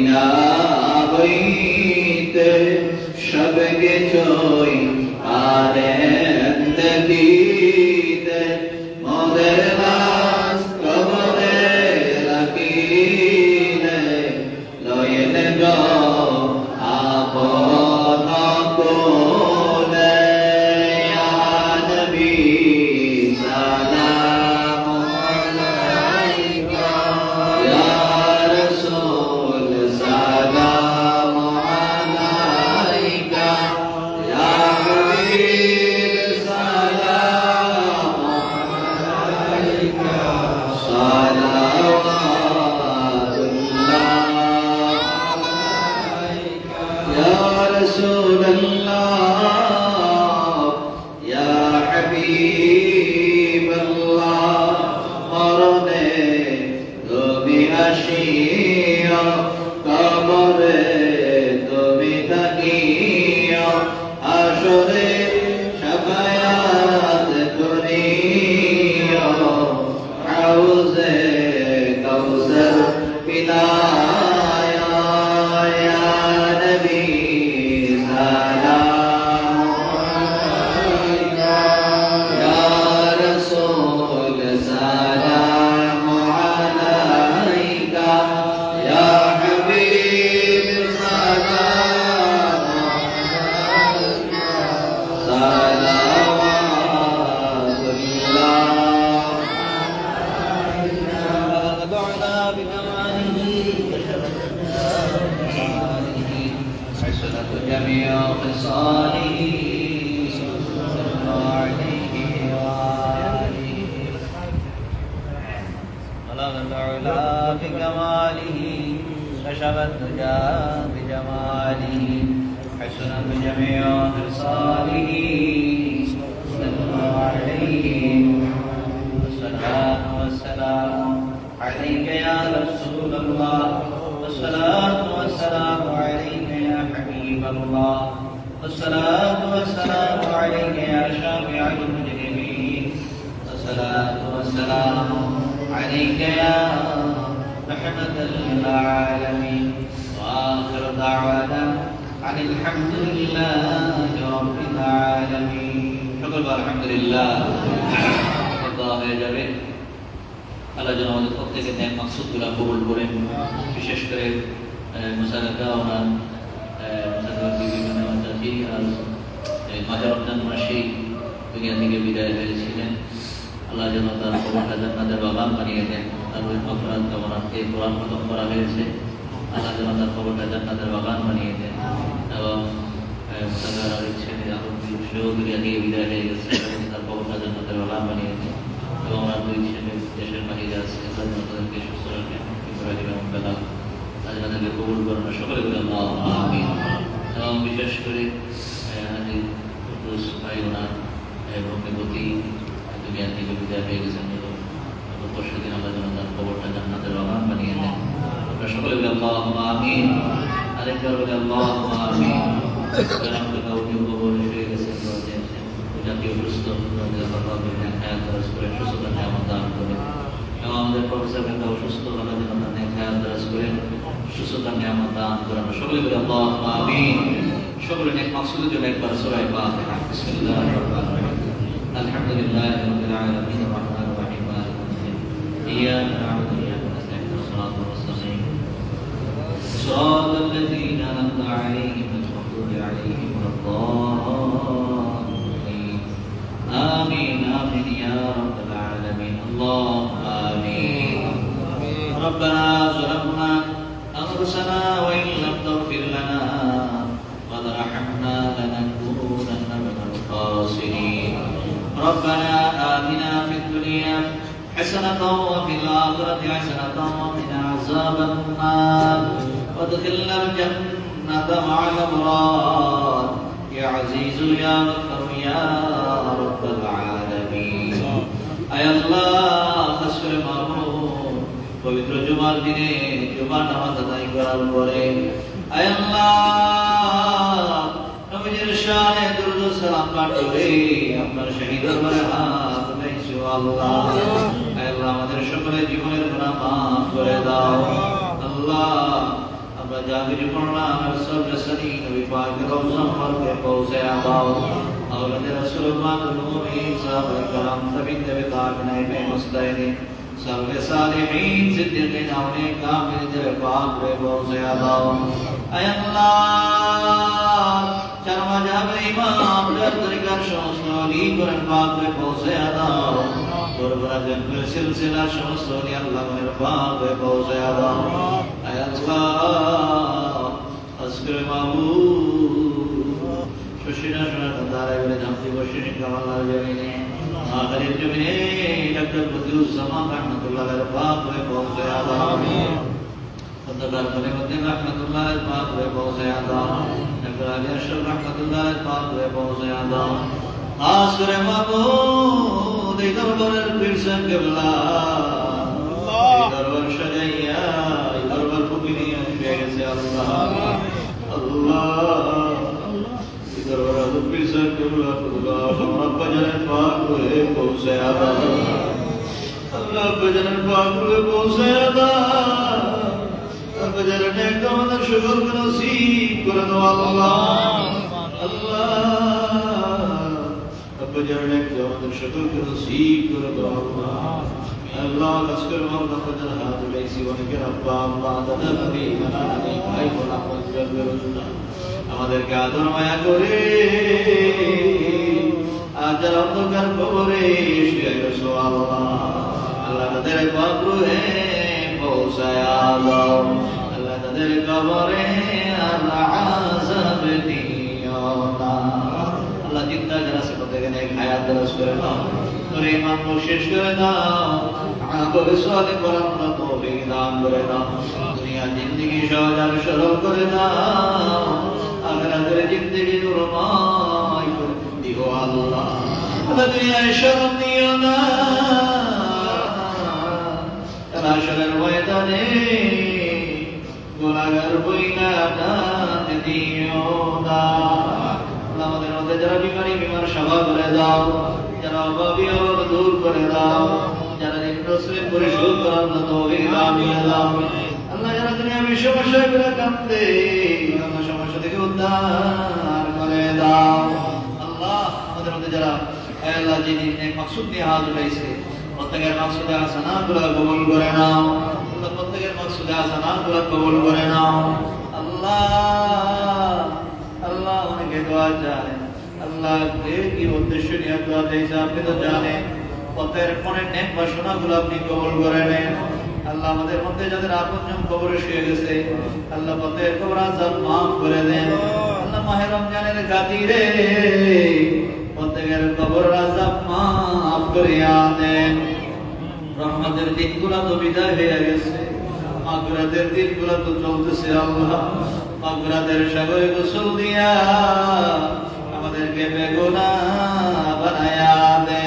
Medina হইতে সবকে চই حبيب جميع خصاله صلى الله عليه وآله بلغ العلا بكماله كشف الدجى بجماله حسنت جميع خصاله صلى الله عليه والصلاة والسلام عليك يا رحمة للعالمين وآخر دعوانا عن الحمد لله رب العالمين شكرا الحمد لله الله হয়ে যাবে আল্লাহ যেন আমাদের প্রত্যেকের ন্যায় মাকসুদগুলো কবুল করেন বিশেষ করে মুসাদাকা ওনার মুসাদাকা বিভিন্ন চাচি আর মাঝে রমজান মাসেই দুনিয়া থেকে বিদায় হয়েছিলেন আল্লাহ যেন তার কবরটা জান্নাতের বাগান বানিয়ে দেন, তার ওই অপরাধ কামনাকে কোরআন খতম করা হয়েছে। আল্লাহ যেন তার কবরটা জান্নাতের বাগান বানিয়ে দেন। এবং ছেলে আরও সেও দুনিয়া বিদায় হয়ে গেছে। তার কবরটা জান্নাতের বাগান বানিয়ে দেন। এবং আমার দুই ছেলে দেশের বাহিরে আছে। আল্লাহ যেন তাদেরকে সুস্থ রাখেন এবং বেলাল আল্লাহ তাদেরকে কবুল করেন। সকলে বলে এবং বিশেষ করে ভাই ওনার ভগ্নিপতি দুনিয়া থেকে হয়ে গেছেন। পরশু দিন যেন তার কবরটা জান্নাতের বাগান বানিয়ে দেন। আমরা সকলে বলে আমিন। আরেকবার বলে করে সুস্থতা নিয়ামত দান করে এবং সকলে বলি সকলে নেক মাকসুদের জন্য একবার সবাই বিসমিল্লাহির الحمد لله رب العالمين الرحمن الرحيم مالك يوم الدين. إياك نعبد وإياك نستعين الصراط المستقيم. صراط الذين أنعمت عليهم المغضوب عليهم ولا الضالين. آمين آمين يا رب العالمين. اللهم آمين. ربنا ظلمنا أنفسنا وإن لم تغفر لنا قد وترحمنا ربنا آتنا في الدنيا حسنة وفي الآخرة حسنة وقنا عذاب النار وادخلنا الجنة مع الأبرار يا عزيز يا غفر يا رب العالمين أي الله خسر মাহমুদ পবিত্র জুমার দিনে জুমার নামাজ আদায় করার পরে আয় আল্লাহ شاہِ درد و سلام کا ٹورے اپنا شہید পাঠ করে আপনার শহীদ দরবারে হাত উঠাইছো আল্লাহ আল্লাহ আমাদের সকলের জীবনের গুনাহ maaf করে দাও আল্লাহ আমরা پڑھنا ہر سب جسدی، نبی پاک روزہ রওজা کے پوزے দাও اولاد رسول اللہ نومی صاحب کرام سبھی دیوتا بنائے میں مستعین سب کے صالحین صدیقین ہونے کا میرے پاک بے بوزے زیادہ اے اللہ! চরমা যাবে ইমাম যার তরিকার সমস্ত অলি কোরআন পাক পে পৌঁছে দাও তোর বড় জন্মের সিলসিলা সমস্ত অলি আল্লাহ মের পাক পে পৌঁছে দাও আয় আল্লাহ আজকের মাবুদ সুশীলা সোনার দাঁড়ায় বলে জানতে বসে কামাল্লার জমিনে আখেরের জমিনে ডক্টর বদিউজ্জামান রহমতুল্লাহ পাক পে পৌঁছে দাও অন্ধকার ঘরের মধ্যে রহমতুল্লাহ পাক হয়ে পৌঁছে আদাম ডক্টর আলী আশরফ রহমতুল্লাহ পাক হয়ে পৌঁছে আদাম খাস করে মাহমুদ এই দরবারের পীর সাহেব কেবলা দরবার সাজাইয়া এই দরবার ফুকি নিয়ে পেয়ে গেছে আল্লাহ আল্লাহ এই দরবার আদম পীর সাহেব কেবলা আল্লাহ হয়ে আল্লাহ বাজারের পাক হয়ে আমাদেরকে আদর মায়া করে আজার অন্ধকার কবরে শুয়ে আল্লাহ আল্লাহ তাদের মাকরু পৌঁছায় দাও আল্লাহ তাদের কবরে আল্লাহ আযাব দিও না আল্লাহ জিন্দা যারা সে প্রত্যেকে নেক হায়াত দরাজ করে দাও তোর ইমান শেষ করে দাও। আমলে সালে করার মতো তৌফিক দান করে দাও। দুনিয়া জিন্দেগি সহজ আর সরল করে দাও। আখিরাতের জিন্দেগি নুরময় করে দিও আল্লাহ। দুনিয়ায় শরম দিও না। রাশনের ময়দানে গোলাগার বইনা দান দিও না। আমাদের মধ্যে যারা বিমারি বিমার সভা করে দাও, যারা অভাবী অভাব দূর করে দাও, যারা নিম্নশ্রেণ পরিশোধ করার মতো অভিজ্ঞান দাও। আল্লাহ যারা দুনিয়া বিশ্ব সমস্যা করে কাঁদতে আল্লাহ সমস্যা থেকে উদ্ধার করে দাও। আল্লাহ আমাদের মধ্যে যারা আল্লাহ যিনি মাকসুদ নিয়ে হাত উঠাইছে প্রত্যেকের মাকসুদে গুলা কবুল করে নাও। আল্লাহ প্রত্যেকের মাকসুদে গুলা কবুল করে নাও। আল্লাহ আল্লাহ অনেকে দোয়া চায় আল্লাহ কে কি উদ্দেশ্য নিয়ে দোয়া দিয়েছে আপনি তো জানেন। প্রত্যেকের মনের নেক বাসনা গুলো আপনি কবুল করে নেন। আল্লাহ আমাদের মধ্যে যাদের আপনজন কবরে শুয়ে গেছে, আল্লাহ প্রত্যেকের কবর আজাব মাফ করে দেন। আল্লাহ মাহে রমজানের খাতিরে প্রত্যেকের কবর আজাব মাফ করিয়া দেন। রহমতের দিনগুলো তো বিদায় হয়ে গেছে। মাগরাতের দিনগুলো তো চলতেছে আল্লাহ। মাগরাতের সাগরে গোসল দিয়া আমাদেরকে বেগুনা বানায়া দে।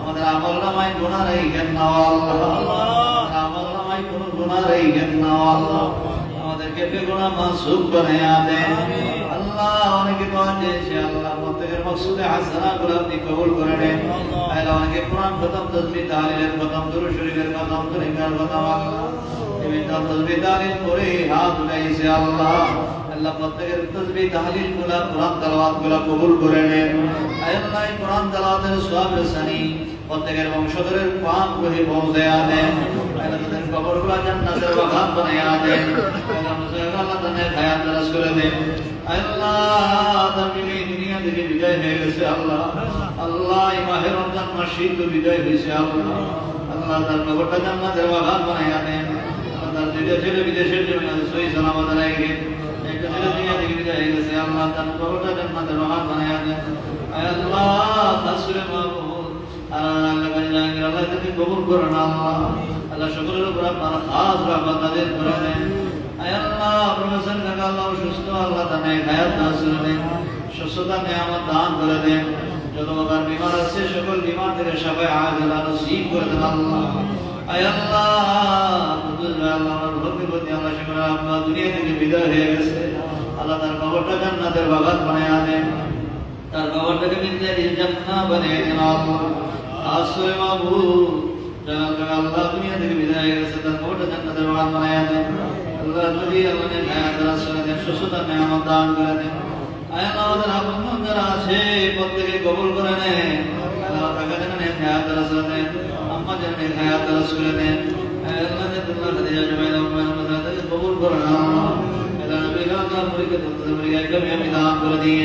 আমাদের আমল নামায় গুণা রেখেন না আল্লাহ। আমল নামায় কোনো না আল্লাহ। আমাদেরকে বেগুনা মাসুক বানায়া দে। আল্লাহ অনেকে চেয়েছে আল্লাহ। প্রত্যেকের মকসুদে হাসানা গুলো আপনি কবুল করে নেন আল্লাহ অনেকে কোরআন খতম তসবিহ তাহলিলের খতম দুরূদ শরীফের খতম তরিকার খতম বিভিন্ন তসবিহ তাহলিল করে হাত উঠাইছে আল্লাহ আল্লাহ প্রত্যেকের তসবিহ তাহলিলগুলা কোরআন তেলাওয়াতগুলা কবুল করে নেন আল্লাহ কোরআন তেলাওয়াতের সওয়াব সানি প্রত্যেকের বংশধরের পাক রহি পৌঁছে তাদের কবরগুলা জান্নাতের বাগান বানায়া দেন আল্লাহ মুসলিম আল্লাহ তাদের হায়াত দারাজ করে দেন আল্লাহ তার এই দুনিয়া থেকে বিদায় হয়ে গেছে আল্লাহ আল্লাহ এই মাহের রমজান মাস শীত বিদায় হয়েছে আল্লাহ আল্লাহ তার কবরটা জান্নাতের বাগান বানায়া দেন আল্লাহ তার দুইটা ছেলে বিদেশের জন্য সহি সালামত রেখে একটা ছেলে দুনিয়া থেকে বিদায় হয়ে গেছে আল্লাহ তার কবরটা জান্নাতের বাগান বানায়া দেন আল্লাহ খাস করে মাহমুদ আল্লাহ কাজে আল্লাহ তাকে কবুল সকলের উপর আপনার খাস দেন আল্লাহ আল্লাহ সুস্থ আল্লাহ তাকে হায়াত নাসিল দেন সুস্থতা নিয়ামত দান দেন যত প্রকার বিমার আছে সকল বিমার থেকে সবাই আজ আল্লাহ নসিব করে দেন আল্লাহ আল্লাহ আল্লাহ ভক্তি প্রতি বিদায় হয়ে গেছে আল্লাহ তার কবরটা জান্নাতের বাগান বানায় দেন তার কবরটাকে মিন্দারি জান্নাত আল্লাহ। আসরে মাবুদ জানাল আল্লাহ দুনিয়া থেকে বিদায় হয়ে গেছে তার কবরটা জান্নাতের বাগান বানায় দেন আল্লাহ যদি আমাদের হায়াত রাসূলের সুস্থতা নিয়ামত দান করে দেন আয় আল্লাহ আমাদের আপন যারা আছে প্রত্যেকে কবুল করে নেন আল্লাহ টাকা যেন হায়াত রাসূলের আম্মা যেন হায়াত রাসূলের আয় আল্লাহ যে তোমার খাদিজা জমাইল উম্মাহ মাদাকে কবুল করে নাও আল্লাহ নবী রাজার পরীক্ষা করতে পরীক্ষা কবি আমি দান করে দিয়ে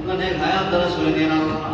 আল্লাহ নেক হায়াত রাসূলের দিন আল্লাহ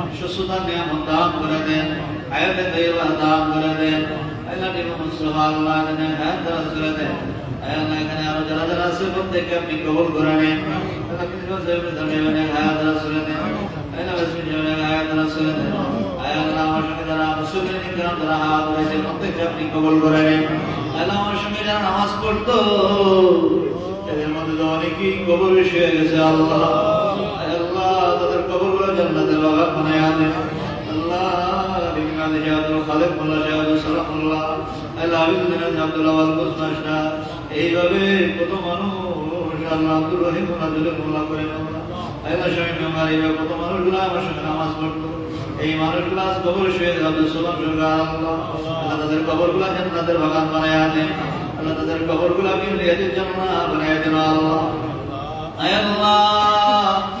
সুস্থতা নিয়ামত দান আপনি কবুল করে নেন আল্লাহ নামাজ পড়তো এদের মধ্যে অনেকেই কবর এসে গেছে আল্লাহ কবরগুলো জান্নাতের বাগান বানায় আনেন আল্লাহ বিজ্ঞানী আব্দুল খালেক মোল্লা শাহ আব্দুল আল্লাহ আবিদুদ্দিন আব্দুল্লাহ আল কুসমান শাহ এইভাবে কত মানুষ আল্লাহ আব্দুর রহিম মোল্লা দুলে মোল্লা করে আল্লাহ আমার এইভাবে কত মানুষগুলো আমার সঙ্গে নামাজ পড়তো। এই মানুষগুলো আজ কবর শুয়ে আব্দুল সালাম সরকার আল্লাহ। আল্লাহ তাদের কবরগুলো জান্নাতের বাগান বানায় আনেন আল্লাহ তাদের কবরগুলো আপনি রিয়াজের জান্নাত বানায় দেন আল্লাহ। আল্লাহ।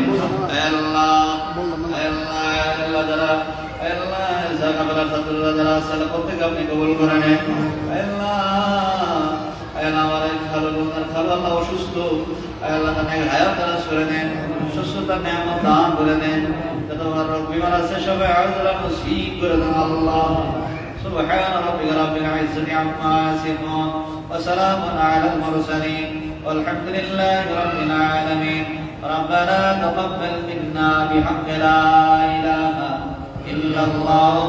জাকাবেলা সাদুল্লাহ যারা সালা প্রত্যেক আপনি কবুল করে নেন আল্লাহ আল্লাহ আমার এই খালো বোনার খালো আল্লাহ অসুস্থ আল্লাহ তাকে হায়াত তারাস করে নেন সুস্থতা নিয়ামত দান করে নেন যত আমার রোগ বিমার আছে সবাই আয়াতুল্লাহ নসিব করে দেন আল্লাহ سبحان ربك رب العزة عما يصفون وسلام على المرسلين والحمد لله رب العالمين ربنا تقبل منا بحق لا إله إلا الله